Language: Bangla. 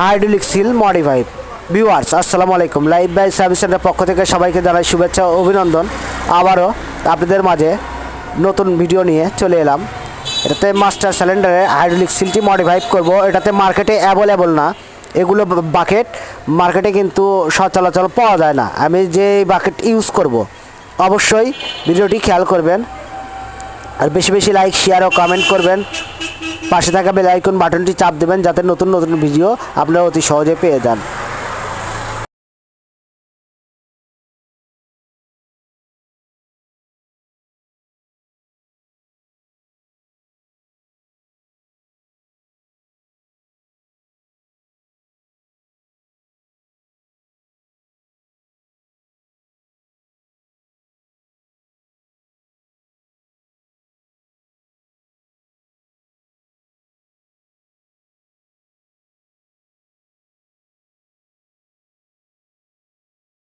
Hydraulic seal modified. ভিউয়ার্স, আসসালামু আলাইকুম। লাইভ বাই সার্ভিস সেন্টার পক্ষ থেকে সবাইকে জানাই শুভেচ্ছা ও অভিনন্দন। আবারও আপনাদের মাঝে নতুন ভিডিও নিয়ে চলে এলাম। এটাতে মাস্টার সিলিন্ডারে হাইড্রোলিক সিলটি মডিফাই করব। এটাতে মার্কেটে অ্যাভেলেবল না। এগুলো বাকেট মার্কেটে কিন্তু সচলাচল পাওয়া যায় না। আমি যে বাকেট ইউজ করব, অবশ্যই ভিডিওটি খেয়াল করবেন। আর বেশি বেশি লাইক, শেয়ার ও কমেন্ট করবেন। পাশে থাকা বেল আইকন বাটনটি চাপ দেবেন যাতে নতুন নতুন ভিডিও আপনারা অতি সহজে পেয়ে যান।